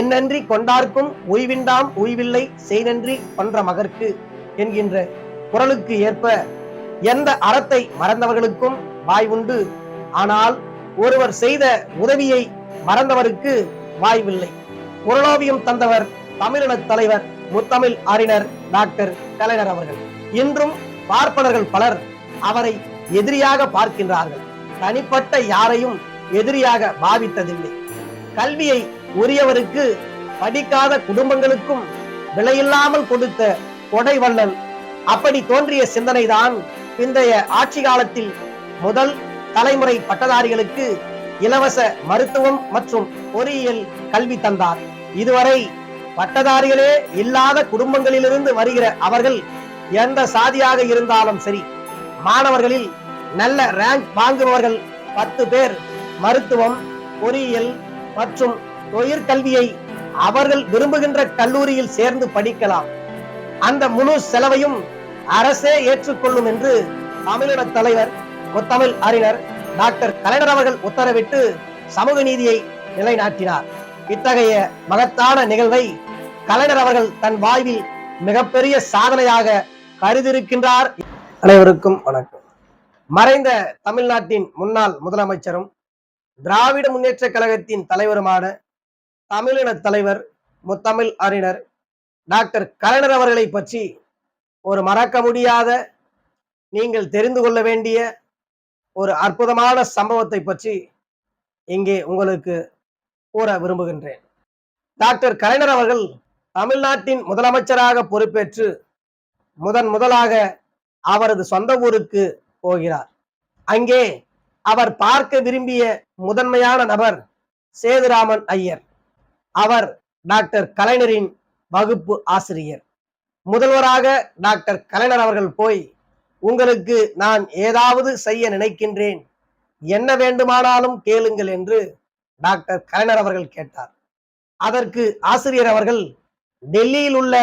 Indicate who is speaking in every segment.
Speaker 1: என்னன்றி கொண்டார்க்கும் உய்விண்டாம் உய்வில்லை செய் நன்றி கொன்ற மகற்கு என்கின்ற குரலுக்கு ஏற்ப எந்த அறத்தை மறந்தவர்களுக்கும் வாய் உண்டு ஆனால் ஒருவர் செய்த உதவியை மறந்தவருக்கு வாய்வில்லை குரலோவியம் தந்தவர் தமிழின தலைவர் முத்தமிழ் அறிஞர் டாக்டர் கலைஞர் அவர்கள் இன்றும் பார்ப்பனர்கள் பலர் அவரை எதிரியாக பார்க்கின்றார்கள் தனிப்பட்ட யாரையும் எதிரியாக பாவித்ததில்லை கல்வியை உரியவருக்கு படிக்காத குடும்பங்களுக்கும் விலையில்லாமல் கொடுத்த கொடைவள்ளல் அப்படி தோன்றிய சிந்தனைதான் பிந்தைய ஆட்சி காலத்தில் முதல் தலைமுறை பட்டதாரிகளுக்கு இலவச மருத்துவம் மற்றும் பொறியியல் கல்வி தந்தார் இதுவரை பட்டதாரிகளே இல்லாத குடும்பங்களிலிருந்து வருகிற அவர்கள் எந்த சாதியாக இருந்தாலும் சரி மாணவர்களில் நல்ல ரேங்க் வாங்குபவர்கள் பத்து பேர் மருத்துவம் பொறியியல் மற்றும் உயர்கல்வியை அவர்கள் விரும்புகின்ற கல்லூரியில் சேர்ந்து படிக்கலாம் அந்த முழு செலவையும் அரசே ஏற்றுக்கொள்ளும் என்று தமிழக தலைவர் முத்தமிழ் அறிஞர் டாக்டர் கலைஞர் அவர்கள் உத்தரவிட்டு சமூக நீதியை நிலைநாட்டினார் இத்தகைய மகத்தான நிகழ்வை கலைஞர் அவர்கள் தன் வாழ்வில் மிகப்பெரிய சாதனையாக கருதியிருக்கின்றார் அனைவருக்கும் வணக்கம் மறைந்த தமிழ்நாட்டின் முன்னாள் முதலமைச்சரும் திராவிட முன்னேற்ற கழகத்தின் தலைவருமான தமிழின தலைவர் முத்தமிழ் அறிஞர் டாக்டர் கலைஞர் அவர்களை பற்றி ஒரு மறக்க முடியாத நீங்கள் தெரிந்து கொள்ள வேண்டிய ஒரு அற்புதமான சம்பவத்தை பற்றி இங்கே உங்களுக்கு கூற விரும்புகின்றேன் டாக்டர் கலைஞர் அவர்கள் தமிழ்நாட்டின் முதலமைச்சராக பொறுப்பேற்று முதன் முதலாக அவரது சொந்த ஊருக்கு போகிறார் அங்கே அவர் பார்க்க விரும்பிய முதன்மையான நபர் சேதுராமன் ஐயர் அவர் டாக்டர் கலைஞரின் வகுப்பு ஆசிரியர் முதல்வராக டாக்டர் கலைஞர் அவர்கள் போய் உங்களுக்கு நான் ஏதாவது செய்ய நினைக்கின்றேன் என்ன வேண்டுமானாலும் கேளுங்கள் என்று டாக்டர் கலைஞர் அவர்கள் கேட்டார் அதற்கு ஆசிரியர் அவர்கள் டெல்லியில் உள்ள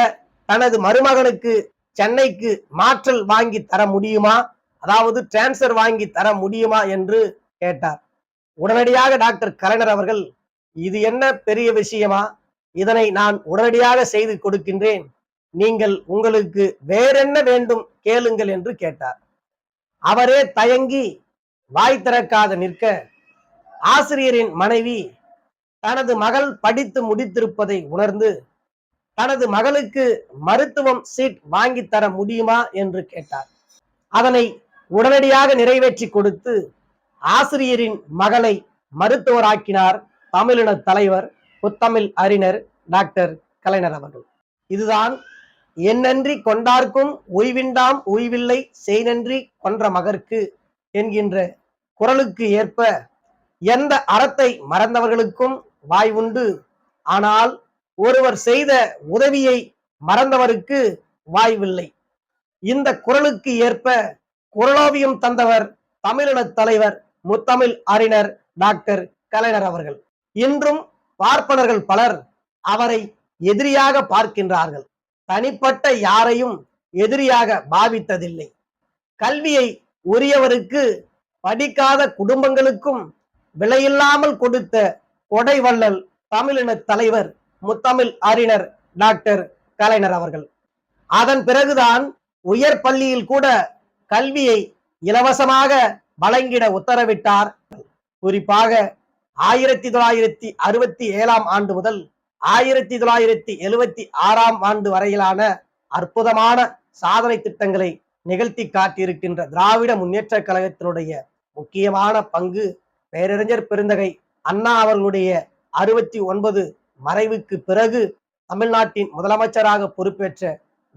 Speaker 1: தனது மருமகனுக்கு சென்னைக்கு மாற்றல் வாங்கி தர முடியுமா அதாவது டிரான்ஸ்ஃபர் வாங்கி தர முடியுமா என்று கேட்டார் உடனடியாக டாக்டர் கலைஞர் அவர்கள் இது என்ன பெரிய விஷயமா இதனை நான் உடனடியாக செய்து கொடுக்கின்றேன் நீங்கள் உங்களுக்கு வேறென்ன வேண்டும் கேளுங்கள் என்று கேட்டார் அவரே தயங்கி வாய் திறக்காத நிற்க ஆசிரியரின் மனைவி தனது மகள் படித்து முடித்திருப்பதை உணர்ந்து தனது மகளுக்கு மருத்துவம் சீட் வாங்கி தர முடியுமா என்று கேட்டார் அதனை உடனடியாக நிறைவேற்றி கொடுத்து ஆசிரியரின் மகளை மருத்துவராக்கினார் தமிழின தலைவர் புத்தமிழ் அறிஞர் டாக்டர் கலைஞர் அவர்கள் இதுதான் என்னன்றி கொண்டார்க்கும் உய்விண்டாம் உய்வில்லை நன்றி கொன்ற மகற்கு என்கின்ற குரலுக்கு ஏற்ப எந்த அறத்தை மறந்தவர்களுக்கும் வாய் உண்டு ஆனால் ஒருவர் செய்த உதவியை மறந்தவருக்கு வாய்வில்லை இந்த குரலுக்கு ஏற்ப குரலோவியம் தந்தவர் தமிழின தலைவர் முத்தமிழ் அறிஞர் டாக்டர் கலைஞர் அவர்கள் இன்றும் பார்ப்பனர்கள் பலர் அவரை எதிரியாக பார்க்கின்றார்கள் தனிப்பட்ட யாரையும் எதிரியாக பாவித்ததில்லை கல்வியை உரியவருக்கு படிக்காத குடும்பங்களுக்கும் விலையில்லாமல் கொடுத்த கொடைவள்ளல் தமிழின தலைவர் முத்தமிழ் அறிஞர் டாக்டர் கலைஞர் அவர்கள் அதன் பிறகுதான் உயர் பள்ளியில் கூட கல்வியை இலவசமாக வழங்கிட உத்தரவிட்டார் குறிப்பாக ஆயிரத்தி தொள்ளாயிரத்தி அறுபத்தி ஏழாம் ஆண்டு முதல் ஆயிரத்தி தொள்ளாயிரத்தி எழுபத்தி ஆறாம் ஆண்டு வரையிலான அற்புதமான சாதனை திட்டங்களை நிகழ்த்தி காட்டியிருக்கின்ற திராவிட முன்னேற்ற கழகத்தினுடைய முக்கியமான பங்கு பேரறிஞர் பெருந்தகை அண்ணா அவர்களுடைய அறுபத்தி ஒன்பது மறைவுக்கு பிறகு தமிழ்நாட்டின் முதலமைச்சராக பொறுப்பேற்ற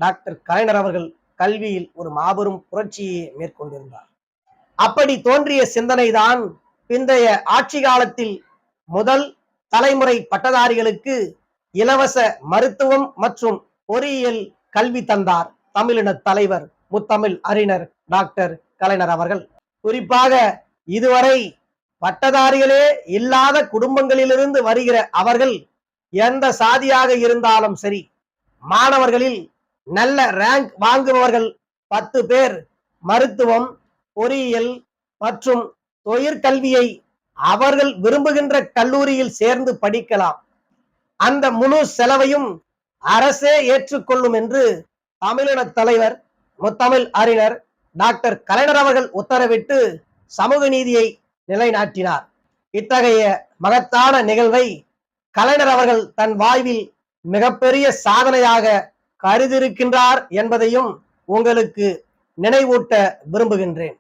Speaker 1: டாக்டர் கலைஞர் அவர்கள் கல்வியில் ஒரு மாபெரும் புரட்சியை மேற்கொண்டிருந்தார் அப்படி தோன்றிய சிந்தனைதான் பிந்தைய ஆட்சி காலத்தில் முதல் தலைமுறை பட்டதாரிகளுக்கு இலவச மருத்துவம் மற்றும் பொறியியல் கல்வி தந்தார் தமிழின தலைவர் முத்தமிழ் அறிஞர் டாக்டர் கலைஞர் அவர்கள் குறிப்பாக இதுவரை பட்டதாரிகளே இல்லாத குடும்பங்களிலிருந்து வருகிற அவர்கள் எந்த சாதியாக இருந்தாலும் சரி மாணவர்களில் நல்ல ரேங்க் வாங்குபவர்கள் பத்து பேர் மருத்துவம் பொறியியல் மற்றும் தொயிற்கல்வியை அவர்கள் விரும்புகின்ற கல்லூரியில் சேர்ந்து படிக்கலாம் அந்த முழு செலவையும் அரசே ஏற்றுக்கொள்ளும் என்று தமிழின தலைவர் முத்தமிழ் அறிஞர் டாக்டர் கலைஞர் அவர்கள் உத்தரவிட்டு சமூக நீதியை நிலைநாட்டினார் இத்தகைய மகத்தான நிகழ்வை கலைஞர் அவர்கள் தன் வாழ்வில் மிகப்பெரிய சாதனையாக கருதியிருக்கின்றார் என்பதையும் உங்களுக்கு நினைவூட்ட விரும்புகின்றேன்